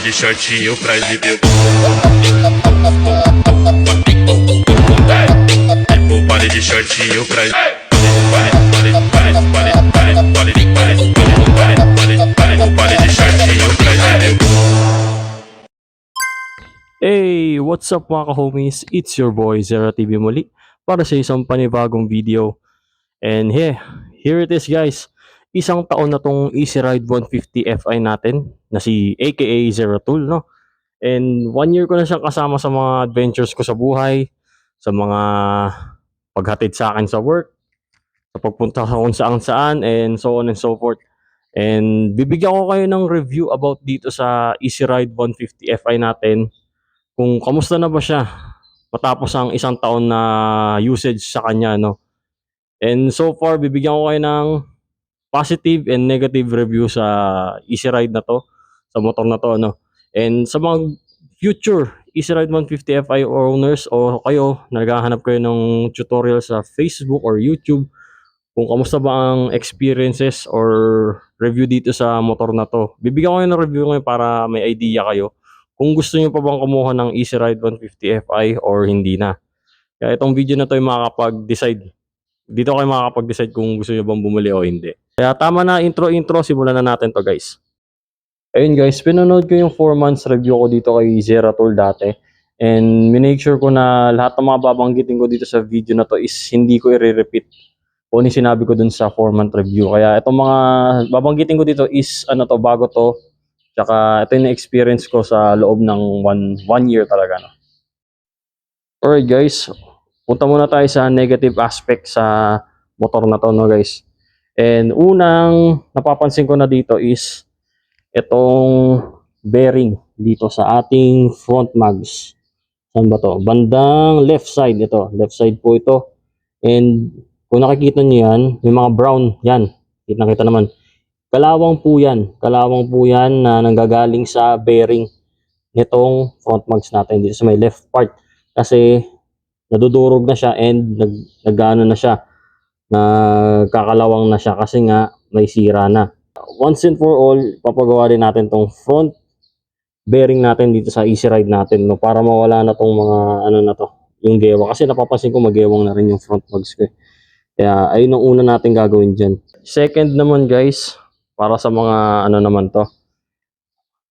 parede de shortinho pra exibir o parede de shortinho pra Hey, what's up mga ka-homies? It's your boy Zera TV muli para sa isang panibagong video. And yeah, here it is guys. Isang taon na tong Easy Ride 150 Fi natin na si aka Zero Tool, no? And one year ko na siyang kasama sa mga adventures ko sa buhay, sa mga paghatid sa akin sa work, sa pagpunta sa kung saan saan, and so on and so forth. And bibigyan ko kayo ng review about dito sa Easy Ride 150 Fi natin kung kamusta na ba siya matapos ang isang taon na usage sa kanya no and so far bibigyan ko kayo ng positive and negative review sa Easy Ride na to sa motor na to no and sa mga future Easy Ride 150 Fi owners o kayo naghahanap kayo ng tutorial sa Facebook or YouTube kung kamusta ba ang experiences or review dito sa motor na to bibigyan ko kayo ng review ngayon para may idea kayo kung gusto niyo pa bang kumuha ng Easy Ride 150 Fi or hindi na. Kaya itong video na to ay makakapag-decide. Dito kayo makakapag-decide kung gusto niyo bang bumili o hindi. Kaya tama na intro-intro, simulan na natin to guys. Ayun guys, pinanood ko yung 4 months review ko dito kay Zera Tool dati. And minake sure ko na lahat ng mga babanggitin ko dito sa video na to is hindi ko i-repeat kung ano sinabi ko dun sa 4 month review. Kaya itong mga babanggitin ko dito is ano to, bago to, Tsaka ito yung na-experience ko sa loob ng one, one year talaga. No? Alright guys, punta muna tayo sa negative aspect sa motor na to no guys. And unang napapansin ko na dito is itong bearing dito sa ating front mags. Saan ba to? Bandang left side ito. Left side po ito. And kung nakikita niyo yan, may mga brown yan. Kita-kita naman. Kalawang po yan. Kalawang po yan na nanggagaling sa bearing nitong front mags natin dito sa may left part. Kasi nadudurog na siya and nag, nagano na siya. Nagkakalawang na siya kasi nga may sira na. Once and for all, papagawa rin natin tong front bearing natin dito sa easy ride natin no para mawala na tong mga ano na to yung gewa kasi napapansin ko magewang na rin yung front mags ko eh. kaya ayun ang una natin gagawin dyan second naman guys para sa mga ano naman to.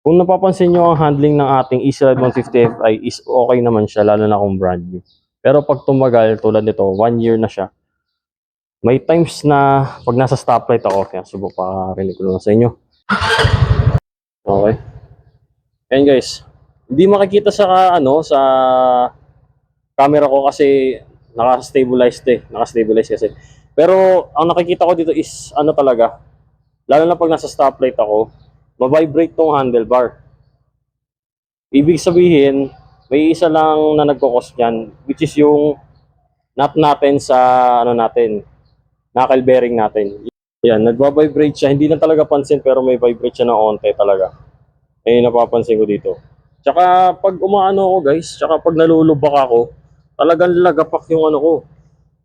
Kung napapansin nyo ang handling ng ating Easyride 150 Fi is okay naman siya lalo na kung brand new. Pero pag tumagal tulad nito, one year na siya. May times na pag nasa stoplight ako, kaya subok pa rinig ko lang sa inyo. Okay. Ayan guys, hindi makikita sa ano sa camera ko kasi naka-stabilized eh, naka-stabilize kasi. Pero ang nakikita ko dito is ano talaga, lalo na pag nasa stoplight ako, mabibrate tong handlebar. Ibig sabihin, may isa lang na nagkukos niyan, which is yung nut natin sa ano natin, knuckle bearing natin. Yan, nagbabibrate siya. Hindi na talaga pansin pero may vibrate siya na onte talaga. Ayun napapansin ko dito. Tsaka pag umaano ako guys, tsaka pag nalulubak ako, talagang lagapak yung ano ko.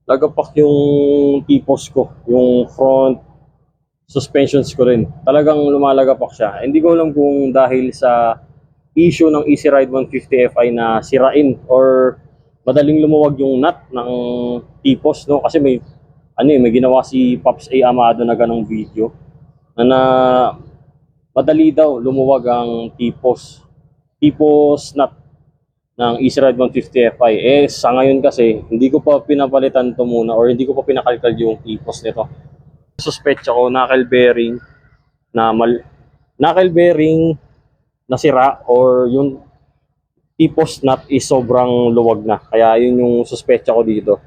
Lagapak yung tipos ko, yung front suspensions ko rin. Talagang lumalagapak siya. Hindi ko alam kung dahil sa issue ng Easy Ride 150 Fi na sirain or madaling lumuwag yung nut ng tipos, no? Kasi may ano eh, may ginawa si Pops A. Amado na ganong video na, na madali daw lumuwag ang tipos tipos nut ng Ride 150 Fi. Eh, sa ngayon kasi, hindi ko pa pinapalitan to muna or hindi ko pa pinakalkal yung tipos nito suspecha ko knuckle bearing na mal knuckle bearing na sira or yung tipos nut is sobrang luwag na. Kaya yun yung suspecha ko dito.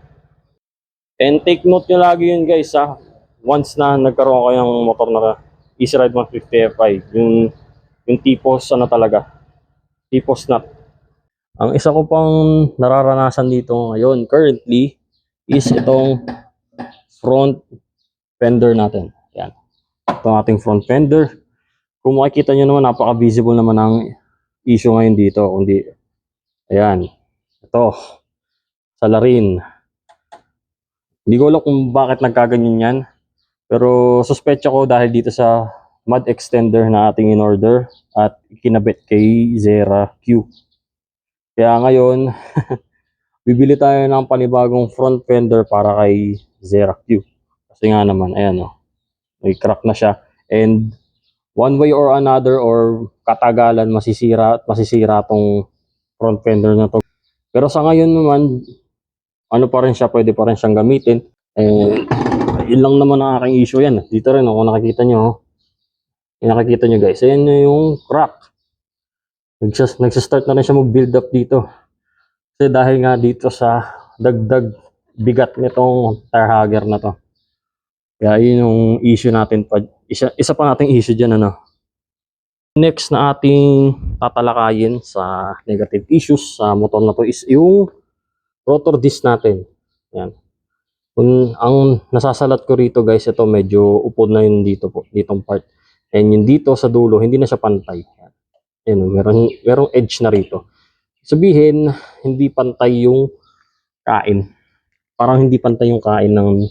And take note nyo lagi yun guys ha. Once na nagkaroon kayo ng motor na Easy Ride 150 Fi, yung, yung tipos ano talaga, tipos nut. Ang isa ko pang nararanasan dito ngayon currently is itong front fender natin. Yan. Ito ating front fender. Kung makikita nyo naman, napaka-visible naman ang issue ngayon dito. Kundi, ayan. Ito. Salarin. Hindi ko alam kung bakit nagkaganyan yan. Pero suspecha ko dahil dito sa mud extender na ating in order at kinabit kay Zera Q. Kaya ngayon, bibili tayo ng panibagong front fender para kay Zera Q. Kasi nga naman, ayan o, may crack na siya. And one way or another or katagalan masisira at masisira tong front fender na to. Pero sa ngayon naman, ano pa rin siya, pwede pa rin siyang gamitin. Eh, yun lang naman ang aking issue yan. Dito rin, oh, kung nakikita nyo, oh. Yung nakikita nyo guys, ayan yung crack. Nagsas, nagsastart na rin siya mag-build up dito. Kasi dahil nga dito sa dagdag bigat nitong tire hugger na to. Kaya yun yung issue natin pa. Isa, isa pa nating issue dyan ano. Next na ating tatalakayin sa negative issues sa motor na to is yung rotor disc natin. Yan. Kung ang nasasalat ko rito guys, ito medyo upod na yun dito po, ditong part. And yung dito sa dulo, hindi na siya pantay. Yan. Yan, meron, merong edge na rito. Sabihin, hindi pantay yung kain. Parang hindi pantay yung kain ng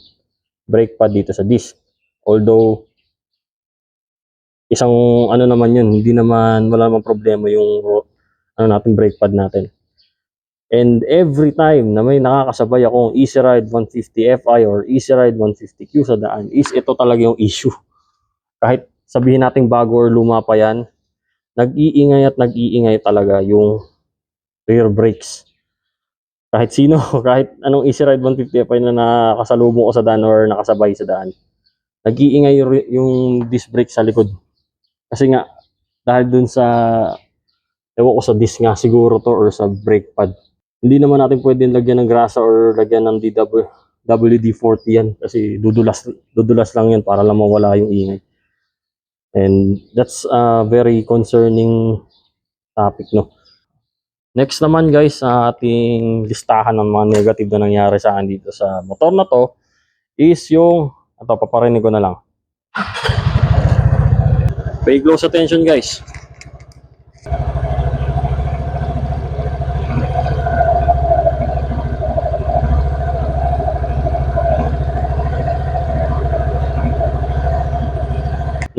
brake pad dito sa disc. Although, isang ano naman yun, hindi naman, wala naman problema yung ano natin, brake pad natin. And every time na may nakakasabay akong Easy Ride 150 Fi or Easy Ride 150Q sa daan, is ito talaga yung issue. Kahit sabihin natin bago or luma pa yan, nag-iingay at nag-iingay talaga yung rear brakes. Kahit sino, kahit anong Easy Ride 150 Fi na nakasalubong ko sa daan or nakasabay sa daan, nag-iingay yung, disc brake sa likod. Kasi nga, dahil dun sa, ewan ko sa disc nga siguro to or sa brake pad. Hindi naman natin pwedeng lagyan ng grasa or lagyan ng DW, WD-40 yan kasi dudulas, dudulas lang yan para lang mawala yung ingay. And that's a very concerning topic, no? Next naman guys, sa ating listahan ng mga negative na nangyari sa akin dito sa motor na to is yung, ito paparinig ko na lang. Pay close attention guys.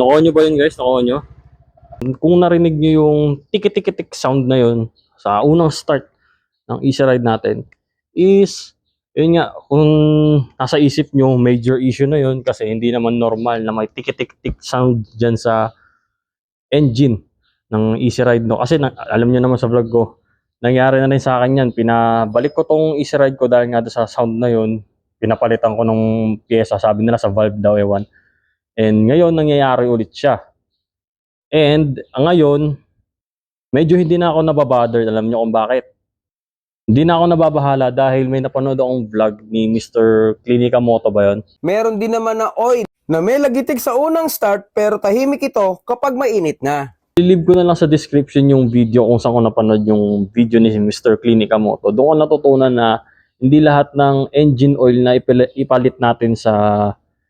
Nakuha nyo ba yun guys? Nakuha nyo? Kung narinig nyo yung tiki-tiki-tik sound na yun sa unang start ng easy ride natin is yun nga kung nasa isip nyo major issue na yun kasi hindi naman normal na may tiki-tik-tik sound dyan sa engine ng easy ride no kasi na, alam nyo naman sa vlog ko nangyari na rin sa akin yan pinabalik ko tong easy ride ko dahil nga sa sound na yun pinapalitan ko nung pyesa sabi nila sa valve daw ewan And ngayon nangyayari ulit siya. And ang ngayon, medyo hindi na ako nababother. Alam niyo kung bakit? Hindi na ako nababahala dahil may napanood akong vlog ni Mr. Clinica Moto ba yun? Meron din naman na oil na may lagitik sa unang start pero tahimik ito kapag mainit na. Ilib ko na lang sa description yung video kung saan ko napanood yung video ni Mr. Clinica Moto. Doon ko natutunan na hindi lahat ng engine oil na ipalit natin sa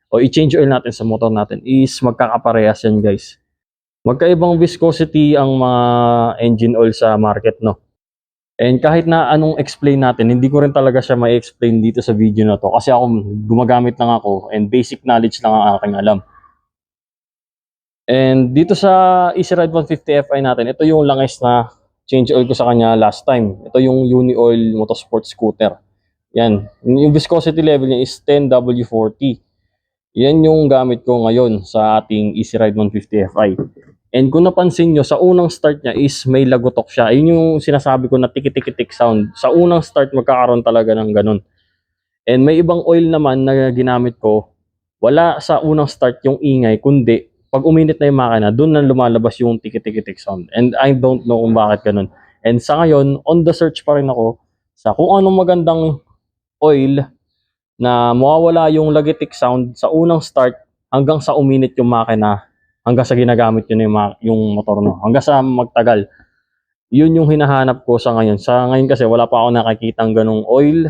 o i-change oil natin sa motor natin is magkakaparehas yan guys. Magkaibang viscosity ang mga engine oil sa market no. And kahit na anong explain natin, hindi ko rin talaga siya may explain dito sa video na to kasi ako gumagamit lang ako and basic knowledge lang ang aking alam. And dito sa Easy Ride 150 Fi natin, ito yung langis na change oil ko sa kanya last time. Ito yung Uni Oil Motorsport Scooter. Yan. Yung viscosity level niya is 10W40. Yan yung gamit ko ngayon sa ating Easy Ride 150 Fi. And kung napansin nyo, sa unang start niya is may lagotok siya. Yun yung sinasabi ko na tiki-tiki-tik sound. Sa unang start, magkakaroon talaga ng ganun. And may ibang oil naman na ginamit ko, wala sa unang start yung ingay, kundi pag uminit na yung makina, doon na lumalabas yung tiki-tiki-tik sound. And I don't know kung bakit ganun. And sa ngayon, on the search pa rin ako sa kung anong magandang oil na mawawala yung lagitik sound sa unang start hanggang sa uminit yung makina, hanggang sa ginagamit yun yung, yung motor no, hanggang sa magtagal. Yun yung hinahanap ko sa ngayon. Sa ngayon kasi wala pa ako nakikitang ganong oil.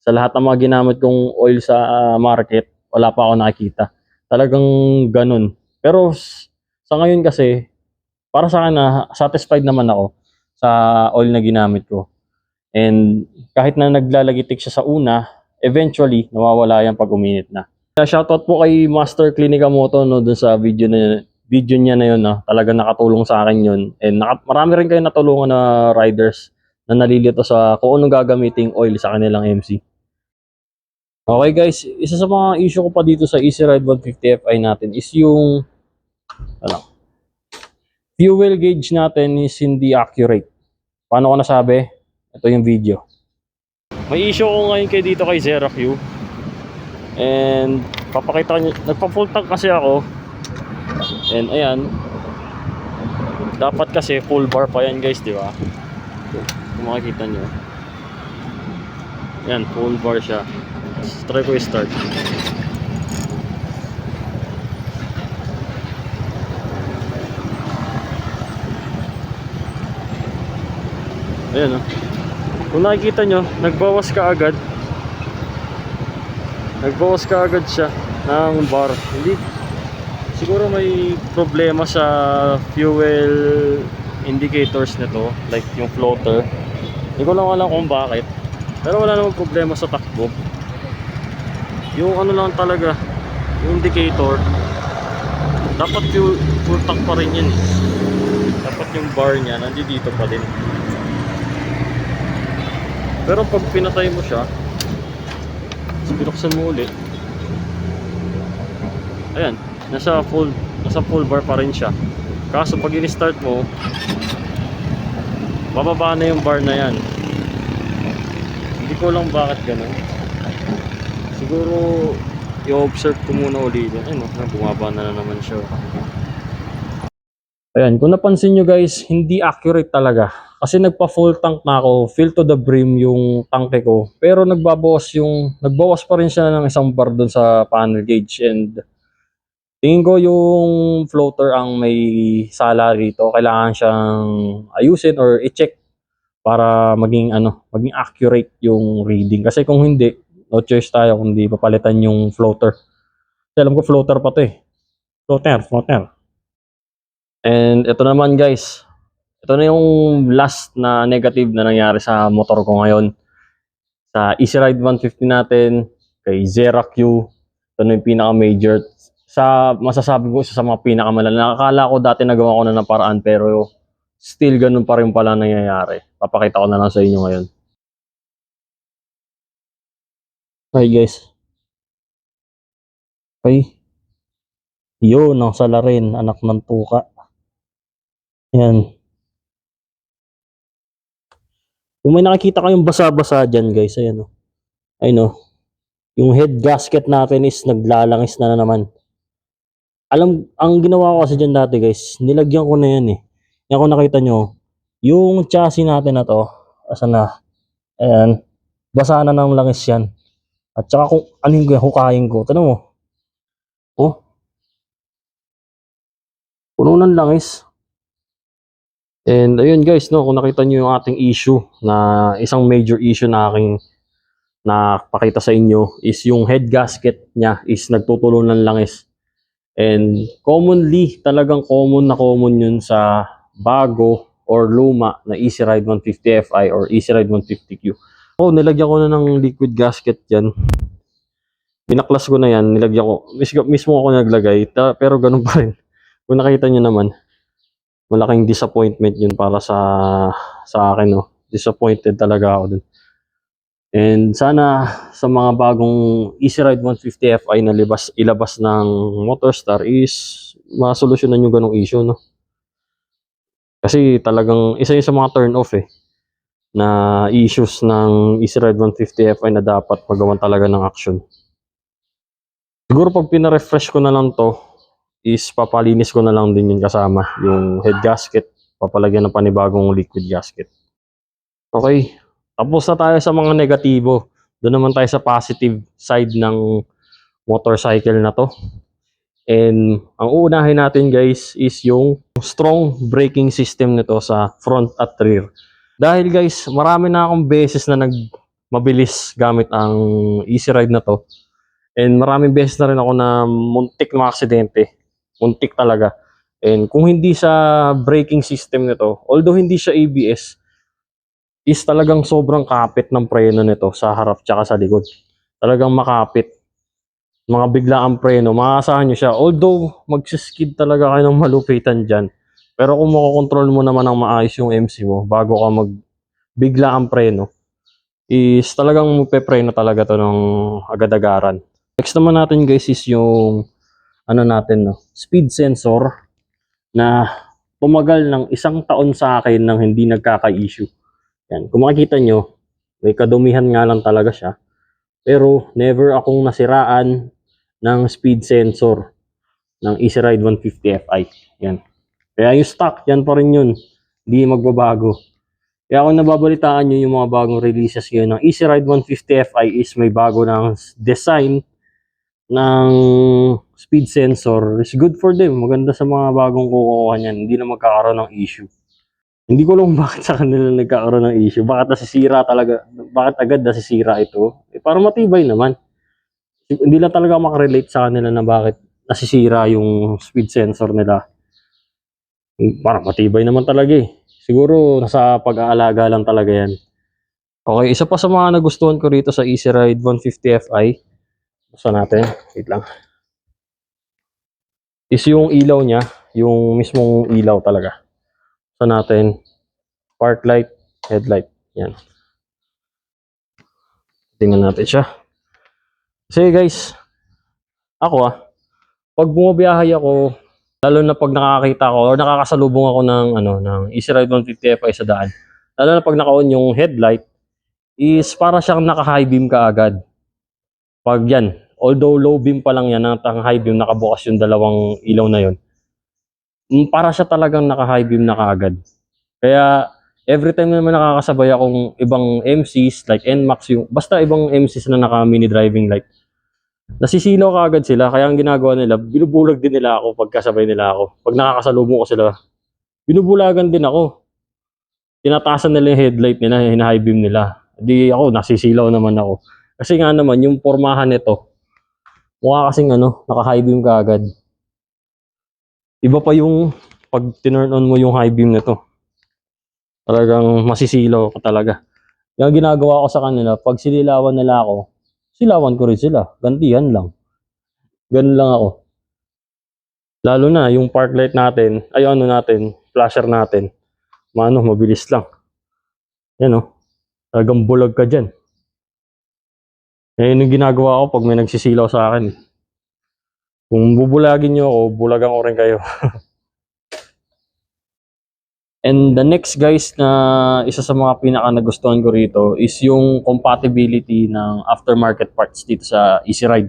Sa lahat ng mga ginamit kong oil sa ah, market, wala pa ako nakikita. Talagang ganun. Pero sa ngayon kasi, para sa akin na satisfied naman ako sa oil na ginamit ko. And kahit na naglalagitik siya sa una, eventually, nawawala yan pag uminit na. Shoutout po kay Master Clinica Moto no, dun sa video na video niya na yun, ah, talaga nakatulong sa akin yun. And naka, marami rin kayo natulungan na riders na nalilito sa kung anong gagamiting oil sa kanilang MC. Okay guys, isa sa mga issue ko pa dito sa Easy Ride 150 Fi natin is yung ano, fuel gauge natin is hindi accurate. Paano ko nasabi? Ito yung video. May issue ko ngayon kay dito kay Zera Q. And papakita nyo, nagpa-full tank kasi ako. And ayan. Dapat kasi full bar pa yan guys, di ba? Kung makikita nyo. Yan, full bar siya. Try ko i-start. Ayan oh. Kung nakikita nyo, nagbawas ka agad. Nagbawas ka agad siya ng bar. Hindi, siguro may problema sa fuel indicators nito, like yung floater. Hindi ko lang alam kung bakit. Pero wala namang problema sa takbo. Yung ano lang talaga, yung indicator, dapat full, full tank pa rin yan. Dapat yung bar niya, nandito pa din. Pero pag pinatay mo siya, binuksan mo ulit, ayan, nasa full, nasa full bar pa rin siya. Kaso pag in-start mo, bababa na yung bar na yan. Hindi ko lang bakit ganun. Siguro, i-observe ko muna ulit yun. Ayun, bumaba na, na naman siya. Ayan, kung napansin nyo guys, hindi accurate talaga. Kasi nagpa full tank na ako, fill to the brim yung tanke ko. Pero nagbabawas yung, nagbawas pa rin siya ng isang bar doon sa panel gauge. And tingin ko yung floater ang may sala rito. Kailangan siyang ayusin or i-check para maging ano, maging accurate yung reading. Kasi kung hindi, no choice tayo kundi papalitan yung floater. Kasi alam ko floater pa to eh. Floater, floater. And ito naman guys, ito na yung last na negative na nangyari sa motor ko ngayon. Sa Easy Ride 150 natin, kay Zera Q, ito na yung pinaka-major. Sa masasabi ko, isa sa mga pinakamalala. Nakakala ko dati nagawa ko na ng paraan pero still ganun pa rin pala nangyayari. Papakita ko na lang sa inyo ngayon. Hi guys. Hi. Yun, ang salarin, anak ng tuka. Yan. Kung may nakikita kayong basa-basa dyan guys, ayan o. Ayun o. Yung head gasket natin is naglalangis na, na naman. Alam, ang ginawa ko kasi dyan dati guys, nilagyan ko na yan eh. Yan kung nakita nyo, yung chassis natin na to, asan na? Ayan. Basa na ng langis yan. At saka kung ano yung hukayin ko, tanong mo. Oh. Puno ng langis. And ayun guys, no, kung nakita niyo yung ating issue na isang major issue na aking napakita sa inyo is yung head gasket niya is nagtutulo ng langis. And commonly, talagang common na common yun sa bago or luma na Easy Ride 150 Fi or Easy Ride 150Q. Oh, nilagyan ko na ng liquid gasket yan. Binaklas ko na yan, nilagyan ko. Mis- Mismo ako naglagay, pero ganun pa rin. Kung nakita niyo naman, malaking disappointment yun para sa sa akin no. Disappointed talaga ako dun. And sana sa mga bagong Easy Ride 150 Fi na libas, ilabas ng Motorstar is masolusyonan yung ganong issue no. Kasi talagang isa yun sa mga turn off eh na issues ng Easy Ride 150 Fi na dapat magawan talaga ng action. Siguro pag pina-refresh ko na lang to, is papalinis ko na lang din yun kasama. Yung head gasket, papalagyan ng panibagong liquid gasket. Okay, tapos na tayo sa mga negatibo. Doon naman tayo sa positive side ng motorcycle na to. And ang uunahin natin guys is yung strong braking system nito sa front at rear. Dahil guys, marami na akong beses na nagmabilis gamit ang easy ride na to. And maraming beses na rin ako na muntik na aksidente muntik talaga. And kung hindi sa braking system nito, although hindi siya ABS, is talagang sobrang kapit ng preno nito sa harap tsaka sa likod. Talagang makapit. mga biglaang preno, makakasahan nyo siya. Although, magsiskid talaga kayo ng malupitan dyan. Pero kung makokontrol mo naman ng maayos yung MC mo, bago ka mag biglaang preno, is talagang magpe-preno talaga to ng agad-agaran. Next naman natin guys is yung ano natin no, speed sensor na tumagal ng isang taon sa akin nang hindi nagkaka-issue. Yan, kung makikita nyo, may kadumihan nga lang talaga siya. Pero never akong nasiraan ng speed sensor ng Easy Ride 150 Fi. Yan. Kaya yung stock, yan pa rin yun. Hindi magbabago. Kaya kung nababalitaan nyo yung mga bagong releases ngayon ng Easy Ride 150 Fi is may bago ng design ng speed sensor is good for them. Maganda sa mga bagong kukuha niyan. Hindi na magkakaroon ng issue. Hindi ko lang bakit sa kanila nagkakaroon ng issue. Bakit nasisira talaga? Bakit agad nasisira ito? Eh, para matibay naman. Hindi lang talaga makarelate sa kanila na bakit nasisira yung speed sensor nila. Para matibay naman talaga eh. Siguro nasa pag-aalaga lang talaga yan. Okay, isa pa sa mga nagustuhan ko rito sa Easy Ride 150 Fi. Basta natin. Wait lang. Is yung ilaw niya. Yung mismong ilaw talaga. Basta natin. Park light, headlight. Yan. Tingnan natin siya. Kasi guys, ako ah, pag bumabiyahe ako, lalo na pag nakakita ako or nakakasalubong ako ng ano ng Ride 150 Fi sa daan. Lalo na pag naka-on yung headlight is para siyang naka-high beam ka agad. Pag yan, although low beam pa lang yan, nang high beam nakabukas yung dalawang ilaw na yon. mm, Para siya talagang naka-high beam na kaagad. Kaya every time naman nakakasabay akong ibang MCs like NMAX yung basta ibang MCs na naka mini driving light nasisilaw ka agad sila. Kaya ang ginagawa nila, binubulag din nila ako pagkasabay nila ako. Pag nakakasalubong ko sila, binubulagan din ako. Tinatasan nila yung headlight nila, yung high beam nila. Di ako, nasisilaw naman ako. Kasi nga naman, yung pormahan nito, mukha kasing ano, naka-high beam ka agad. Iba pa yung pag tinurn on mo yung high beam nito. Talagang masisilaw ka talaga. Yung ginagawa ko sa kanila, pag sililawan nila ako, silawan ko rin sila. Gantihan lang. Ganun lang ako. Lalo na yung park light natin, ay ano natin, flasher natin. Mano, mabilis lang. Yan o. Talagang bulag ka dyan. Yan yung ginagawa ko pag may nagsisilaw sa akin. Kung bubulagin nyo ako, bulagan ko rin kayo. And the next guys na isa sa mga pinaka nagustuhan ko rito is yung compatibility ng aftermarket parts dito sa Easy Ride.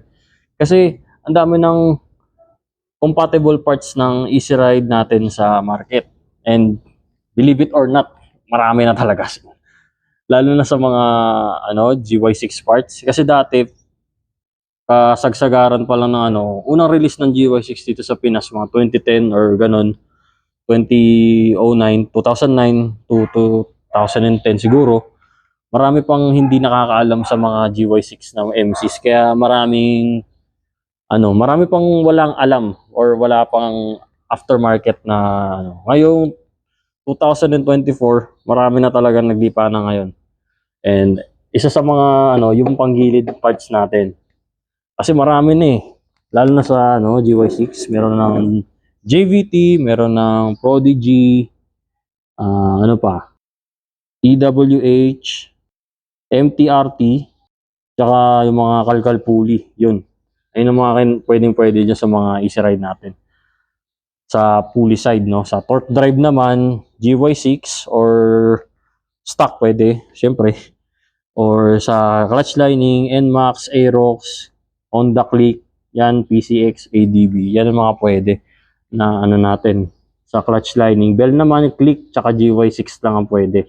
Kasi ang dami ng compatible parts ng Easy Ride natin sa market. And believe it or not, marami na talaga. Lalo na sa mga ano GY6 parts. Kasi dati kasagsagaran pa lang ng ano, unang release ng GY6 dito sa Pinas mga 2010 or ganun. 2009, 2009 to 2010 siguro, marami pang hindi nakakaalam sa mga GY6 na MCs. Kaya maraming, ano, marami pang walang alam or wala pang aftermarket na, ano. Ngayong 2024, marami na talaga naglipa na ngayon. And isa sa mga, ano, yung panggilid parts natin. Kasi marami na eh. Lalo na sa, ano, GY6, meron ng JVT, meron ng Prodigy, ah, ano pa, EWH, MTRT, tsaka yung mga kalkal pulley, yun. Ayun ang mga pwedeng pwede dyan sa mga easy ride natin. Sa pulley side, no? Sa torque drive naman, GY6 or stock pwede, syempre. Or sa clutch lining, NMAX, Aerox, Honda Click, yan, PCX, ADB, yan ang mga pwede na ano natin sa clutch lining. Bell naman, click, tsaka GY6 lang ang pwede.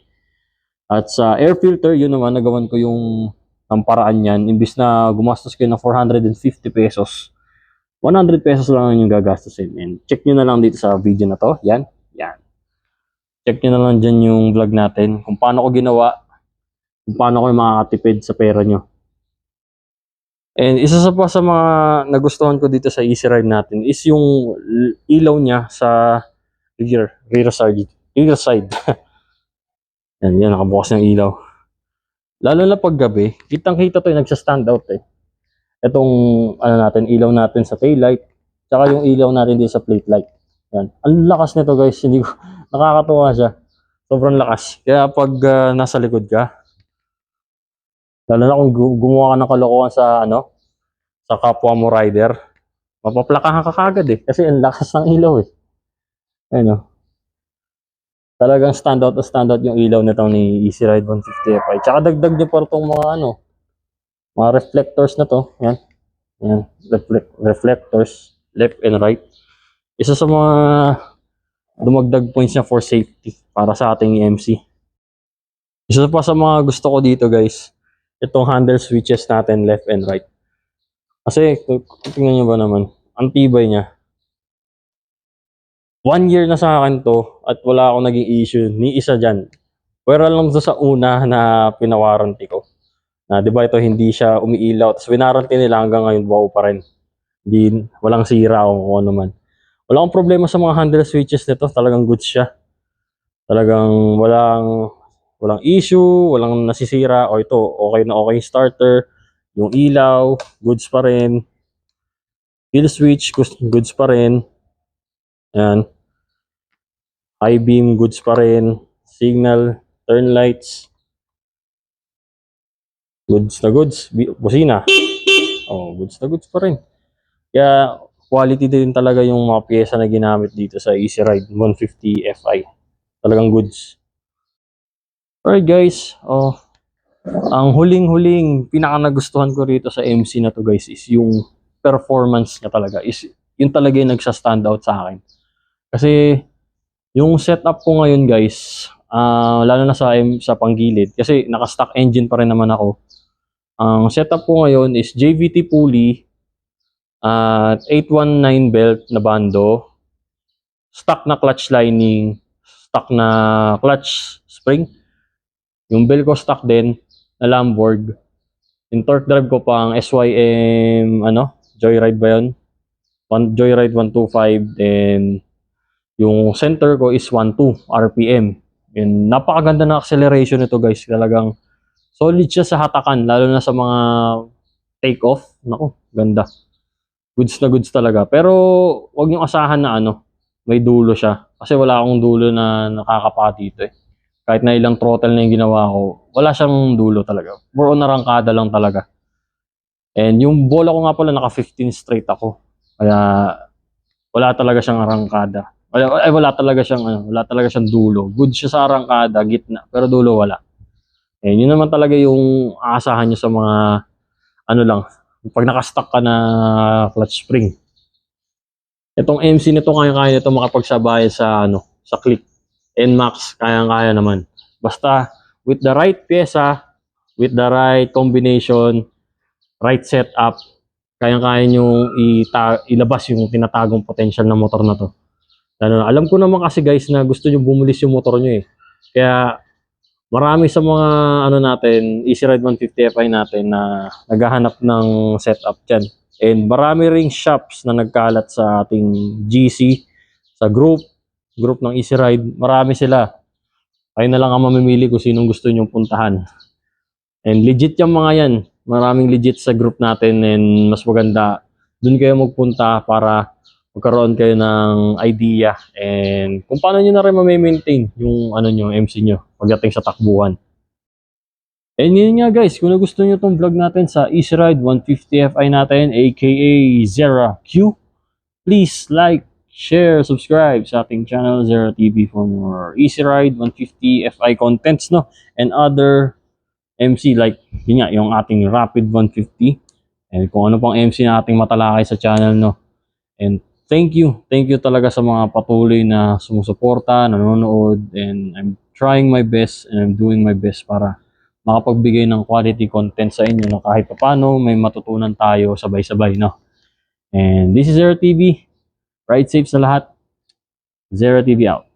At sa air filter, yun naman, nagawan ko yung ang paraan yan. Imbis na gumastos kayo ng 450 pesos, 100 pesos lang yung gagastusin. And check nyo na lang dito sa video na to. Yan, yan. Check nyo na lang dyan yung vlog natin. Kung paano ko ginawa, kung paano ko makakatipid sa pera nyo. And isa sa pa sa mga nagustuhan ko dito sa Easy Ride natin is yung ilaw niya sa rear, rear side. Rear side. yan, yan, nakabukas ng ilaw. Lalo na pag gabi, kitang kita to yung nagsa-stand out eh. Itong ano natin, ilaw natin sa taillight, tsaka yung ilaw natin dito sa plate light. Yan. Ang lakas nito guys, hindi ko nakakatuwa siya. Sobrang lakas. Kaya pag ah, nasa likod ka, lalo na kung gu- gumawa ka ng kalokohan sa ano, sa kapwa mo rider, mapaplakahan ka kagad eh. Kasi ang lakas ng ilaw eh. Ayun oh. Talagang standout na standout yung ilaw nito ni Easy Ride 150 Fi. Tsaka dagdag niya pa itong mga ano, mga reflectors na to. Yan. Yan. Reflect, reflectors, left and right. Isa sa mga dumagdag points niya for safety para sa ating EMC. Isa pa sa mga gusto ko dito guys, itong handle switches natin left and right. Kasi, tingnan nyo ba naman, ang tibay niya. One year na sa akin to at wala akong naging issue ni isa dyan. Pero lang to sa una na pinawaranty ko. Na, di ba ito hindi siya umiilaw. Tapos winaranty nila hanggang ngayon buo pa rin. Di, walang sira o kung ano man. Wala akong problema sa mga handle switches nito. Talagang good siya. Talagang walang walang issue, walang nasisira. O ito, okay na okay starter. Yung ilaw, goods pa rin. Kill switch, goods pa rin. Ayan. High beam, goods pa rin. Signal, turn lights. Goods na goods. Busina. Oh, goods na goods pa rin. Kaya quality din talaga yung mga pyesa na ginamit dito sa Easy Ride 150 Fi. Talagang goods. Alright guys, oh, ang huling-huling pinaka nagustuhan ko rito sa MC na to guys is yung performance niya talaga. Is, yun talaga yung nagsa-stand out sa akin. Kasi yung setup ko ngayon guys, ah lalo na sa sa panggilid kasi naka-stock engine pa rin naman ako. Ang setup ko ngayon is JVT pulley at 819 belt na bando, stock na clutch lining, stock na clutch spring. Yung bell ko stock din na Lamborg. Yung torque drive ko pang SYM ano, Joyride ba 'yon? One Joyride 125 and yung center ko is 12 RPM. And napakaganda ng acceleration nito guys. Talagang solid siya sa hatakan lalo na sa mga take off. Nako, ganda. Goods na goods talaga. Pero wag niyo asahan na ano, may dulo siya. Kasi wala akong dulo na nakakapa dito eh. Kahit na ilang throttle na yung ginawa ko, wala siyang dulo talaga. More on arangkada lang talaga. And yung bola ko nga pala naka 15 straight ako. Kaya wala talaga siyang arangkada. Wala, ay, wala talaga siyang ano, wala talaga siyang dulo. Good siya sa arangkada, gitna, pero dulo wala. Eh, yun naman talaga yung aasahan niyo sa mga ano lang, pag nakastock ka na clutch spring. Itong MC nito kaya-kaya nito makapagsabayan sa ano, sa click. NMAX kaya-kaya naman. Basta with the right pyesa, with the right combination, right setup, kaya-kaya nyo ilabas yung tinatagong potential ng motor na to. Lalo alam ko naman kasi guys na gusto nyo bumulis yung motor nyo eh. Kaya marami sa mga ano natin, Easy Ride 150 Fi natin na naghahanap ng setup dyan. And marami ring shops na nagkalat sa ating GC, sa group, group ng Easy Ride. Marami sila. Kayo na lang ang mamimili kung sinong gusto nyong puntahan. And legit yung mga yan. Maraming legit sa group natin and mas maganda doon kayo magpunta para magkaroon kayo ng idea and kung paano nyo na rin ma-maintain yung ano nyo, MC nyo pagdating sa takbuhan. And yun nga guys, kung nagustuhan nyo tong vlog natin sa Easy Ride 150 Fi natin aka Zera Q, please like, share, subscribe sa ating channel Zera TV for more Easy Ride 150 Fi contents no and other MC like yun nga, yung ating Rapid 150 and kung ano pang MC na ating matalakay sa channel no. And thank you, thank you talaga sa mga patuloy na sumusuporta, nanonood and I'm trying my best and I'm doing my best para makapagbigay ng quality content sa inyo na kahit paano may matutunan tayo sabay-sabay no. And this is Zero TV. Ride safe sa lahat. Zero TV out.